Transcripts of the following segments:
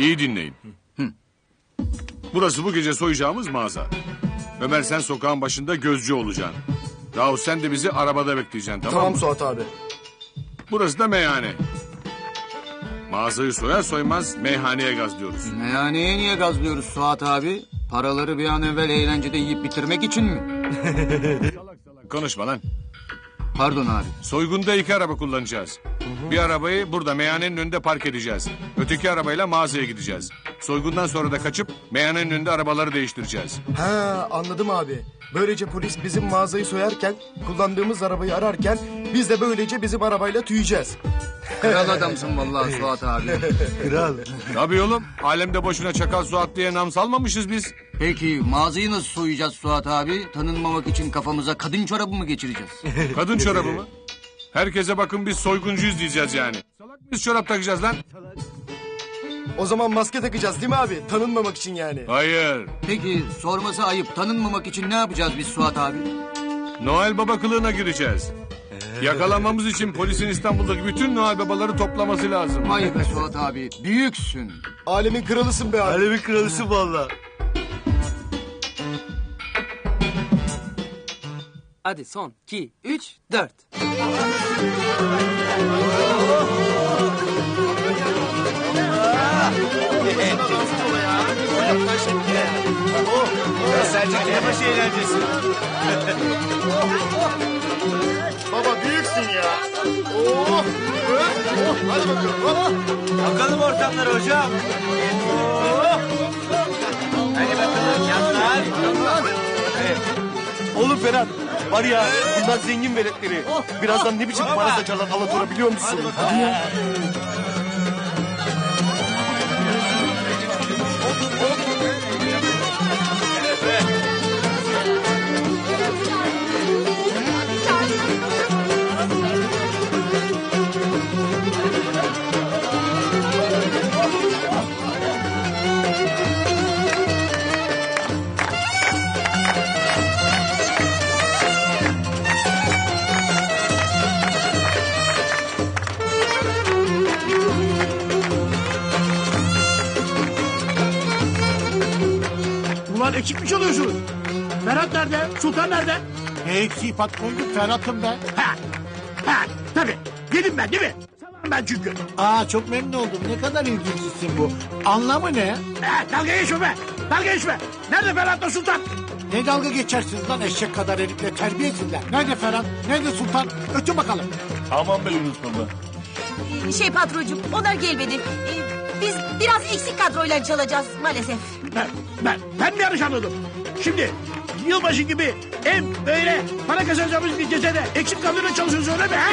İyi dinleyin. Burası bu gece soyacağımız mağaza. Ömer sen sokağın başında gözcü olacaksın. Rauf sen de bizi arabada bekleyeceksin tamam, Tamam mı? Suat abi. Burası da meyhane. Mağazayı soyar soymaz meyhaneye gazlıyoruz. Meyhaneye niye gazlıyoruz Suat abi? Paraları bir an evvel eğlencede yiyip bitirmek için mi? Konuşma lan. Pardon abi. Soygunda iki araba kullanacağız. Bir arabayı burada meyhanenin önünde park edeceğiz. Öteki arabayla mağazaya gideceğiz. Soygundan sonra da kaçıp meyhanenin önünde arabaları değiştireceğiz. Ha anladım abi. Böylece polis bizim mağazayı soyarken kullandığımız arabayı ararken biz de böylece bizim arabayla tüyeceğiz. Kral adamsın vallahi Suat abi. Kral. Tabii oğlum. Alemde boşuna çakal Suat diye nam salmamışız biz. Peki mağazayı nasıl soyacağız Suat abi? Tanınmamak için kafamıza kadın çorabı mı geçireceğiz? Kadın çorabı mı? Herkese bakın biz soyguncuyuz diyeceğiz yani. Salak mıyız çorap takacağız lan? O zaman maske takacağız değil mi abi? Tanınmamak için yani. Hayır. Peki sorması ayıp tanınmamak için ne yapacağız biz Suat abi? Noel Baba kılığına gireceğiz. Yakalanmamız için polisin İstanbul'daki bütün Noel Babaları toplaması lazım. Vay be Suat abi büyüksün. Alemin kralısın be abi. Alemin kralısı valla. Hadi son 2, 3, 4. Sercan Elebaşı eğlencesi. Baba büyüksün ya. Oh. Oh. Hadi bakalım. Oh. Bakalım ortamlara hocam. Oo. Hadi bakalım canlar. Oğlum Ferhat. Var ya bunlar zengin veletleri. Birazdan ne biçim para saçarlar Alatur'a biliyor musun? Ulan eksik mi çalıyorsunuz? Ferhat nerede? Sultan nerede? Ne eksiği patroncu Ferhat'ım ben. Ha, ha, tabii. Yedim ben değil mi? Salam ben çünkü. Aa çok memnun oldum. Ne kadar ilginçsin bu. Anlamı ne? Ha, dalga geçme be. Dalga geçme. Nerede Ferhat'la Sultan? Ne dalga geçersiniz lan eşek kadar herifle terbiyesizler. Nerede Ferhat? Nerede Sultan? Ötün bakalım. Aman be Yunus baba. Şey patrocuğum onlar gelmedi. Ee, biz biraz eksik kadroyla çalacağız maalesef. Ben, ben, ben mi yanlış anladım? Şimdi yılbaşı gibi hem böyle para kazanacağımız bir gecede eksik kadroyla çalışıyoruz öyle mi? Ha?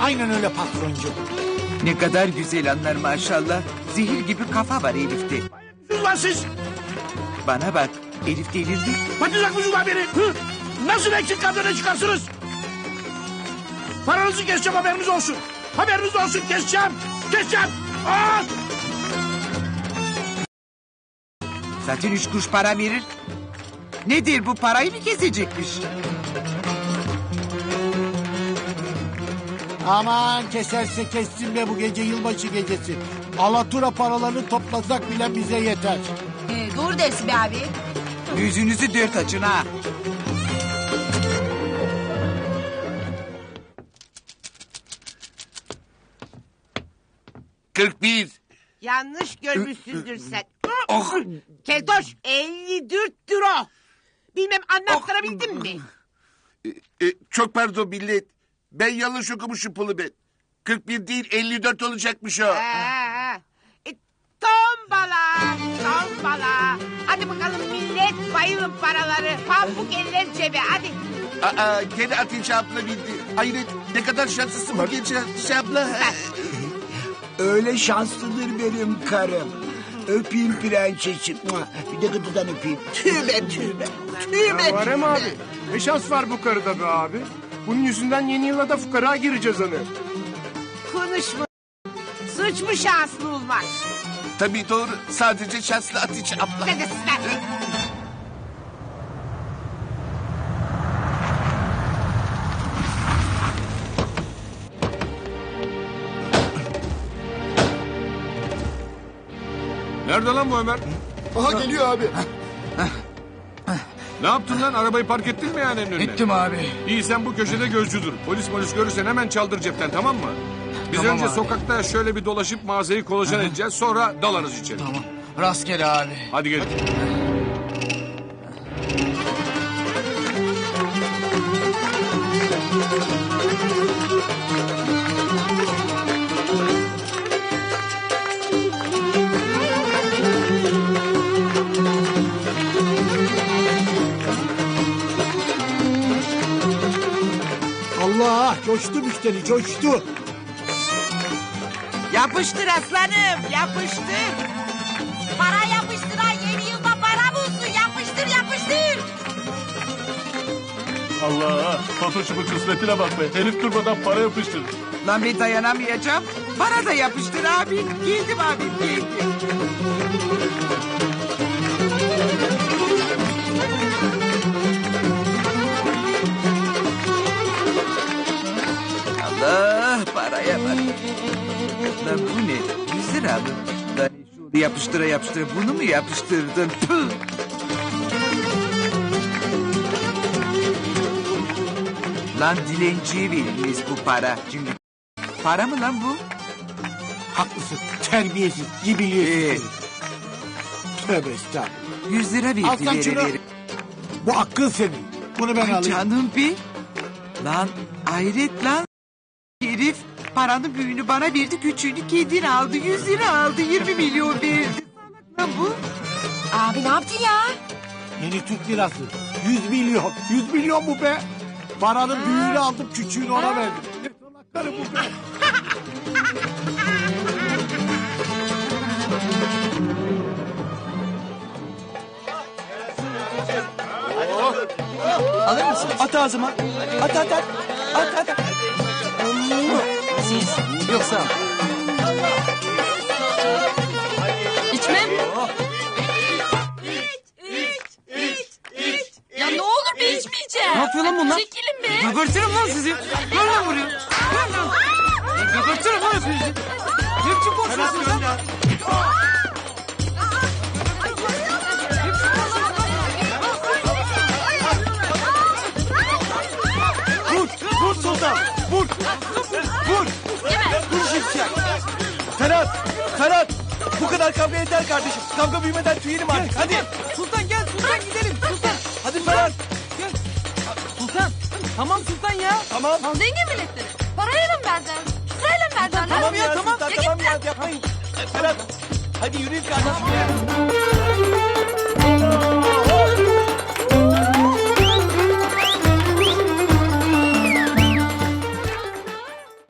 Aynen öyle patroncu. Ne kadar güzel anlar maşallah. Zehir gibi kafa var Elif'te. Sus lan siz. Bana bak Elif delirdi. Batacak mısınız lan beni? Hı? Nasıl eksik kadroyla çıkarsınız? Paranızı keseceğim haberiniz olsun. Haberiniz olsun keseceğim. Keseceğim. Aa! Zaten üç kuruş para verir. Nedir bu parayı mı kesecekmiş? Aman keserse kessin be bu gece yılbaşı gecesi. Alatura paralarını toplasak bile bize yeter. Ee, doğru dersin be abi. Yüzünüzü dört açın ha. Kırk bir. Yanlış görmüşsündür sen. Keltoş 54 euro. Bilmem anlattırabildim mi? E, çok pardon millet. Ben yanlış okumuşum pulu ben. 41 değil 54 olacakmış o. Ha, e, tombala, tombala. Hadi bakalım millet bayılın paraları. Pamuk eller cebe hadi. Aa, gene Hatice abla bildi. Hayret ne kadar şanslısın bu gece Hatice abla. Öyle şanslıdır benim karım. Öpeyim prensesim. Bir de gıdıdan öpeyim. Tübe tübe. Tübe Varem abi. Ne şans var bu karıda be abi. Bunun yüzünden yeni yıla da fukara gireceğiz hani. Konuşma. Suç mu şanslı olmak? Tabii doğru. Sadece şanslı Hatice abla. Ne de sizler. Nerede lan bu Ömer? Aha geliyor abi. Ne yaptın lan? Arabayı park ettin mi meyhanenin önüne? Ettim abi. İyi sen bu köşede gözcü dur. Polis polis görürsen hemen çaldır cepten tamam mı? Biz Tamam önce abi. sokakta şöyle bir dolaşıp mağazayı kolaçan edeceğiz. Sonra dalarız içeri. Tamam. Rastgele abi. Hadi gelin. Allah coştu müşteri coştu. Yapıştır aslanım yapıştır. Para yapıştıran yeni yılda para bulsun. Yapıştır yapıştır. Allah Fatoş'umun kısmetine bak be. Herif durmadan para yapıştırdı. Lan ben dayanamayacağım. Bana da yapıştır abi. Geldim abi geldim. Bu ne? Yüz lira mı? Şunu yapıştıra yapıştıra bunu mu yapıştırdın? Püh! Lan dilenciye verilmez bu para. Şimdi para mı lan bu? Haklısın terbiyesiz gibiliyetsiz. Ee? herif. Tövbe estağfurullah. Yüz lira Al sen şunu. Bu hakkın senin. Bunu ben Ay alayım. canım bir. Lan hayret lan. Herif paranın büyüğünü bana verdi küçüğünü kendin aldı. Yüz lira aldı yirmi milyon verdi. Salak lan bu. Abi ne yaptın ya? Yeni Türk lirası. Yüz milyon. Yüz milyon bu be. Paranın büyüğünü aldım küçüğünü ona verdim. Ne bu be. Alır mısın? At ağzıma. At at at. At at. Siz. Yoksa. İçmem. Ya ne olur bir içmeyeceğim. Ne yapıyor lan bunlar? Çekilin be. Gebertirim lan sizi. Ver lan buraya. Ver lan. Ya lan hepinizi. Ne biçim konuşuyorsunuz lan? Vur! Vur Sultan! Vur! Vur! Vur şimşek! Ferhat! Ferhat! Bu kadar kavga yeter kardeşim. Kavga büyümeden tüyelim artık. Hadi! Sultan gel Sultan gidelim. Sultan. Hadi Ferhat! Gel. Sultan. Tamam Sultan ya. Tamam. Zengin milletleri. Parayla mı verden? Sırayla mı verden? Tamam ya, tamam. Sultan, Ya tamam ya, lan. yapmayın. Ferhat! Hadi yürüyün kardeşim ya.